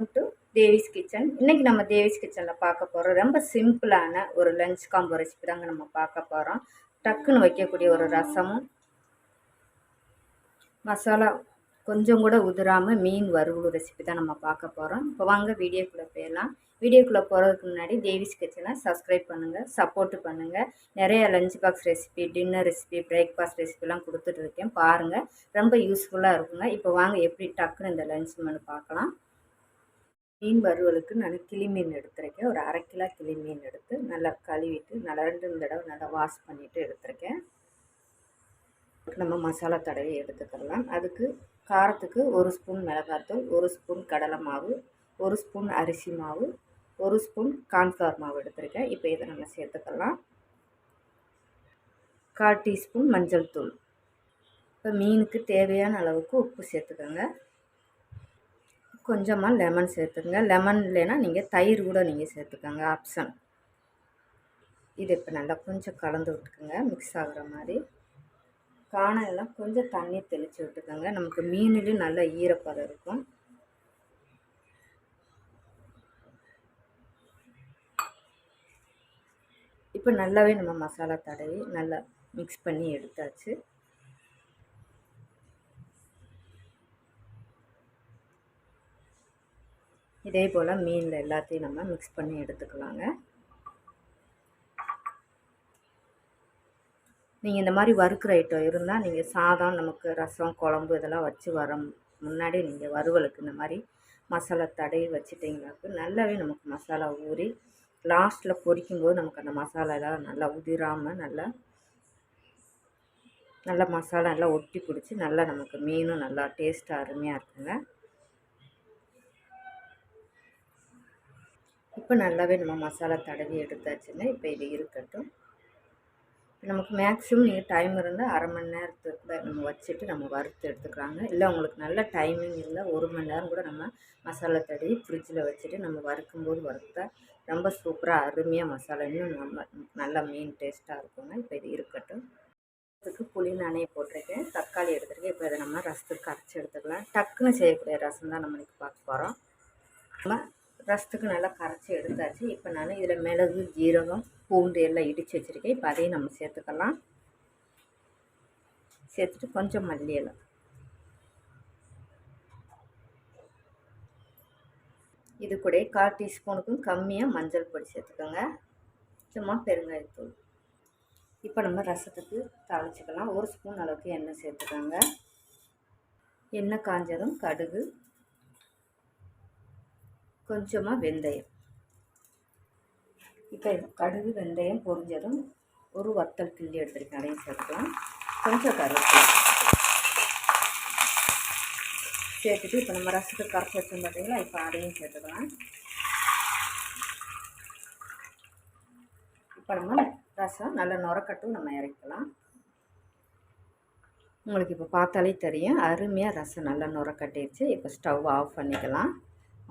To Devi's kitchen இன்றைக்கி நம்ம தேவிஸ் கிச்சனில் பார்க்க போகிறோம் ரொம்ப சிம்பிளான ஒரு லஞ்ச் காம்போ ரெசிபி தாங்க நம்ம பார்க்க போகிறோம் டக்குன்னு வைக்கக்கூடிய ஒரு ரசமும் மசாலா கொஞ்சம் கூட உதிராமல் மீன் வறுவல் ரெசிபி தான் நம்ம பார்க்க போகிறோம் இப்போ வாங்க வீடியோக்குள்ளே போயிடலாம். வீடியோக்குள்ளே போகிறதுக்கு முன்னாடி தேவிஸ் கிச்சனை சப்ஸ்கிரைப் பண்ணுங்கள் சப்போர்ட் பண்ணுங்கள் நிறைய lunch box recipe dinner recipe breakfast ரெசிபிலாம் கொடுத்துட்ருக்கேன் பாருங்கள் ரொம்ப யூஸ்ஃபுல்லாக இருக்குங்க. இப்போ வாங்க எப்படி டக்குன்னு இந்த லஞ்ச் மெனு பார்க்கலாம். மீன் வறுவலுக்கு நான் கிளி மீன் எடுத்துருக்கேன். ஒரு அரை கிலோ கிளி மீன் எடுத்து நல்லா கழுவிட்டு நல்லா ரெண்டு தடவை நல்லா வாஷ் பண்ணிவிட்டு எடுத்துருக்கேன். நம்ம மசாலா தடவி எடுத்துக்கலாம். அதுக்கு காரத்துக்கு ஒரு ஸ்பூன் மிளகாத்தூள் ஒரு ஸ்பூன் கடலை மாவு ஒரு ஸ்பூன் அரிசி மாவு ஒரு ஸ்பூன் கார்ன்ஃப்ளவர் மாவு எடுத்திருக்கேன். இப்போ இதை நம்ம சேர்த்துக்கலாம். கால் டீஸ்பூன் மஞ்சள் தூள். இப்போ மீனுக்கு தேவையான அளவுக்கு உப்பு சேர்த்துக்கோங்க. கொஞ்சமாக லெமன் சேர்த்துக்கங்க. லெமன் இல்லைன்னா நீங்கள் தயிர் கூட நீங்கள் சேர்த்துக்கோங்க. ஆப்ஷன் இது இப்போ நல்லா கொஞ்சம் கலந்து விட்டுக்குங்க. மிக்ஸ் ஆகுற மாதிரி. காணையெல்லாம் கொஞ்சம் தண்ணி தெளித்து விட்டுக்கோங்க. நமக்கு மீன்லேயும் நல்லா ஈரப்பதம் இருக்கும். இப்போ நல்லாவே நம்ம மசாலா தடவி நல்லா மிக்ஸ் பண்ணி எடுத்தாச்சு. இதே போல் மீனில் எல்லாத்தையும் நம்ம மிக்ஸ் பண்ணி எடுத்துக்கலாங்க. நீங்கள் இந்த மாதிரி வறுக்கிற ஐட்டம் இருந்தால் நீங்கள் சாதம் நமக்கு ரசம் குழம்பு இதெல்லாம் வச்சு வர முன்னாடி நீங்கள் வறுவலுக்கு இந்த மாதிரி மசாலா தடவி வச்சுட்டிங்கனாக்கு நல்லாவே நமக்கு மசாலா ஊறி லாஸ்ட்டில் பொரிக்கும்போது நமக்கு அந்த மசாலாலாம் நல்லா உதிராமல் நல்லா நல்லா மசாலா நல்லா ஒட்டி பிடிச்சி நல்லா நமக்கு மீனும் நல்லா டேஸ்ட்டாக அருமையாக இருக்குங்க. இப்போ நல்லாவே நம்ம மசாலா தடவி எடுத்தாச்சுங்க. இப்போ இது இருக்கட்டும். நமக்கு மேக்ஸிமம் நீங்கள் டைம் இருந்தால் அரை மணி நேரத்துக்கு கூட நம்ம வச்சுட்டு நம்ம வறுத்து எடுத்துக்கிறாங்க இல்லை உங்களுக்கு நல்ல டைமிங் இருந்தால் ஒரு மணி நேரம் கூட நம்ம மசாலா தடவி ஃப்ரிட்ஜில் வச்சுட்டு நம்ம வறுக்கும்போது வறுத்தா ரொம்ப சூப்பராக அருமையாக மசாலா. இன்னும் நம்ம நல்லா மீன் டேஸ்ட்டாக இருக்குங்க. இப்போ இது இருக்கட்டும். அதுக்கு புளி நானே போட்டிருக்கேன். தக்காளி எடுத்துருக்கேன். இப்போ இதை நம்ம ரசத்துக்கு கரைச்சி எடுத்துக்கலாம். டக்குன்னு செய்யக்கூடிய ரசம் தான் நம்ம இன்றைக்கி பார்க்க போகிறோம் நம்ம ரசத்துக்கு நல்லா கரைச்சி எடுத்தாச்சு. இப்போ நான் இதில் மிளகு ஜீரகம் பூண்டு எல்லாம் இடித்து வச்சுருக்கேன். இப்போ அதையும் நம்ம சேர்த்துக்கலாம். சேர்த்துட்டு கொஞ்சம் மல்லி எல்லாம் இது கூட கால் டீஸ்பூனுக்கும் கம்மியாக மஞ்சள் பொடி சேர்த்துக்கோங்க. சும்மா பெருங்காயத்தூள். இப்போ நம்ம ரசத்துக்கு தாளிச்சிக்கலாம். ஒரு ஸ்பூன் அளவுக்கு எண்ணெய் சேர்த்துக்கோங்க. எண்ணெய் காஞ்சதும் கடுகு கொஞ்சமாக வெந்தயம். இப்போ கடுகு வெந்தயம் பொரிஞ்சதும் ஒரு வத்தல் கிள்ளி எடுத்துருக்கேன். அதையும் சேர்த்துக்கலாம். கொஞ்சம் கருவேப்பிலை. சேர்த்துட்டு இப்போ நம்ம ரசத்துக்கு கரைச்சி வச்சோம் பார்த்தீங்களா இப்போ அதையும் சேர்த்துக்கலாம். இப்போ நம்ம ரசம் நல்ல நுரக்கட்டும் நம்ம இறக்கலாம் உங்களுக்கு இப்போ பார்த்தாலே தெரியும். அருமையாக ரசம் நல்லா நுரக்கட்டிடுச்சு இப்போ ஸ்டவ் ஆஃப் பண்ணிக்கலாம்.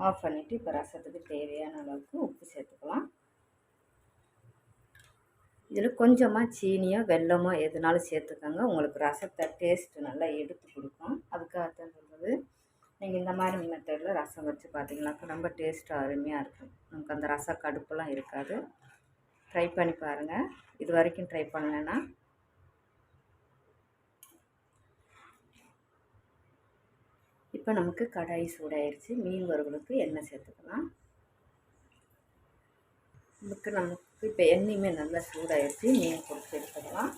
ஆஃப் பண்ணிவிட்டு இப்போ ரசத்துக்கு தேவையான அளவுக்கு உப்பு சேர்த்துக்கலாம். இதில் கொஞ்சமாக சீனியோ வெல்லமோ எதுனாலும் சேர்த்துக்கோங்க. உங்களுக்கு ரசத்தை டேஸ்ட்டு நல்லா எடுத்து கொடுக்கும். அதுக்காக தான் சொல்கிறது நீங்கள் இந்த மாதிரி மெத்தடில் ரசம் வச்சு பார்த்தீங்கன்னாக்கா ரொம்ப டேஸ்ட்டு அருமையாக இருக்கும். நமக்கு அந்த ரச கடுப்பெல்லாம் இருக்காது. ட்ரை பண்ணி பாருங்கள் இது வரைக்கும் ட்ரை பண்ணலைன்னா இப்போ நமக்கு கடாய் சூடாயிருச்சு. மீன் வறுவலுக்கு எண்ணெய் சேர்த்துக்கலாம். இதுக்கு நமக்கு இப்போ எண்ணெயுமே நல்லா சூடாயிருச்சு. மீன் கொடுத்து எடுத்துக்கலாம்.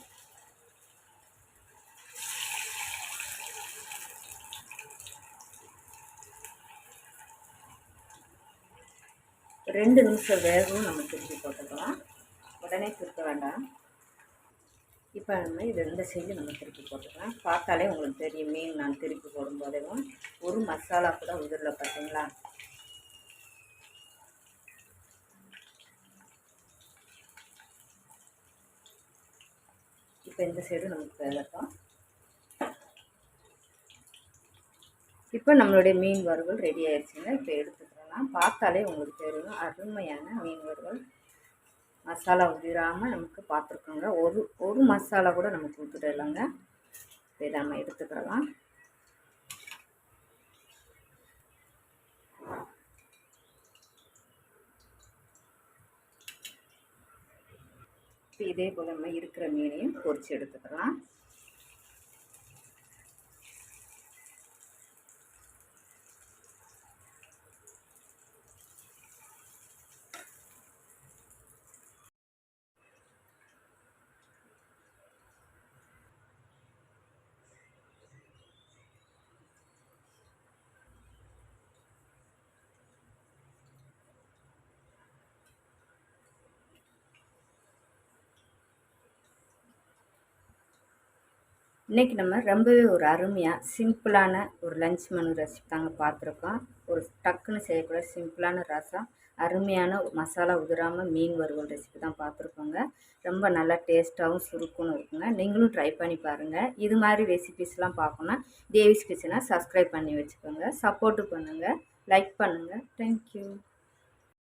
ரெண்டு நிமிஷம் வேகவும் நம்ம திருப்பி போட்டுக்கலாம். உடனே திருப்ப வேண்டாம். இப்போ நம்ம இது இந்த சைடு நம்ம திருப்பி போட்டுக்கலாம். பார்த்தாலே உங்களுக்கு தெரியும் மீன் நான் திருப்பி போடும்போதேவும் ஒரு மசாலா கூட உதிரில் பார்த்தீங்களா? இப்போ இந்த சைடு நமக்கு வேலைட்டும் இப்போ நம்மளுடைய மீன் வறுவல் ரெடி ஆயிடுச்சுங்க. இப்போ எடுத்துக்கலாம். பார்த்தாலே உங்களுக்கு தெரியும் அருமையான மீன் வறுவல். மசாலா உதிராமல் நமக்கு பார்த்துருக்கோங்க ஒரு ஒரு மசாலா கூட நமக்கு ஊற்றிடலாங்க இதை நம்ம எடுத்துக்கிறலாம் இப்போ இதே போல் நம்ம இருக்கிற மீனையும் பொறிச்சு எடுத்துக்கலாம். இன்றைக்கி நம்ம ரொம்பவே ஒரு அருமையாக சிம்பிளான ஒரு லஞ்ச் மெனு ரெசிபி தாங்க பார்த்துருக்கோம். ஒரு டக்குன்னு செய்யக்கூடிய சிம்பிளான ரசம் அருமையான மசாலா உதிராமல் மீன் வறுவல் ரெசிபி தான் பார்த்துருக்கோங்க. ரொம்ப நல்லா டேஸ்ட்டாகவும் சுருக்குன்னு இருக்குங்க. நீங்களும் ட்ரை பண்ணி பாருங்கள் இது மாதிரி ரெசிபிஸ்லாம் பார்க்கணுன்னா தேவிஸ் கிச்சனை சப்ஸ்கிரைப் பண்ணி வச்சுக்கோங்க. சப்போர்ட்டு பண்ணுங்கள் லைக் பண்ணுங்கள் தேங்க்யூ